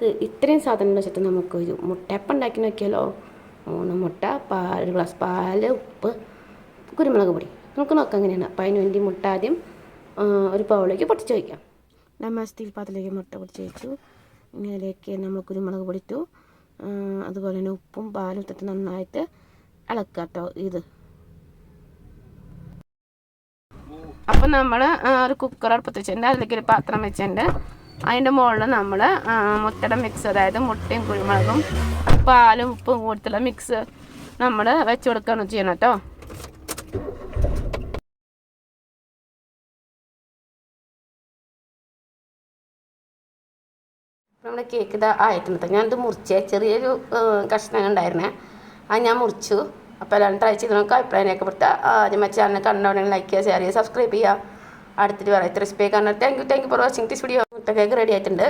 നമുക്ക് ഇത്രയും സാധനങ്ങൾ വെച്ചിട്ട് നമുക്ക് ഒരു മുട്ടയപ്പം ഉണ്ടാക്കി നോക്കിയാലോ മൂന്ന് മുട്ട പാൽ ഒരു ഗ്ലാസ് പാൽ ഉപ്പ് കുരുമുളക് പൊടി. നമുക്ക് നോക്കാം അങ്ങനെയാണ് അപ്പം അതിന് വേണ്ടി മുട്ട ആദ്യം ഒരു പൗളിലേക്ക് പൊട്ടിച്ച് വയ്ക്കാം നമ്മൾ സ്റ്റീൽ പാത്രത്തിലേക്ക് മുട്ട പൊടിച്ച് വെച്ചു. ഇനി അതിലേക്ക് നമ്മൾ കുരുമുളക് പൊടി ഇട്ടു. അതുപോലെ തന്നെ ഉപ്പും പാലും ഇട്ടിട്ട് നന്നായിട്ട് ഇളക്കുക കേട്ടോ ഇത്. അപ്പം നമ്മൾ ഒരു കുക്കർ അടുപ്പത്ത് വെച്ചിട്ടുണ്ട് അതിലേക്ക് ഒരു പാത്രം വെച്ചിട്ടുണ്ട് അതിന്റെ മുകളിൽ നമ്മൾ മുട്ടയുടെ മിക്സ് അതായത് മുട്ടയും കുരുമുളകും പാലും ഉപ്പും കൊടുത്തുള്ള മിക്സ് നമ്മൾ വെച്ച് കൊടുക്കുകയാണ് ചെയ്യണം കേട്ടോ. നമ്മുടെ കേക്ക് ഇതാ ആയിട്ടുണ്ട് ഞാനിത് മുറിച്ചേ ചെറിയൊരു കഷ്ണം ഉണ്ടായിരുന്നേ. അത് ഞാൻ മുറിച്ചു. അപ്പോൾ എല്ലാവരും ട്രൈ ചെയ്ത് നമുക്ക് അഭിപ്രായം രേഖപ്പെടുത്തുക ആദ്യം ചാനൽ കണ്ടോണെങ്കിൽ ലൈക്ക് ചെയ്യുക ഷെയർ ചെയ്യുക സബ്സ്ക്രൈബ് ചെയ്യുക. അടുത്തിട്ട് വെറൈറ്റി റെസിപ്പി കാണാൻ thank you thank you for watching this video മുട്ട കേക്ക് റെഡി ആയിട്ടുണ്ട്.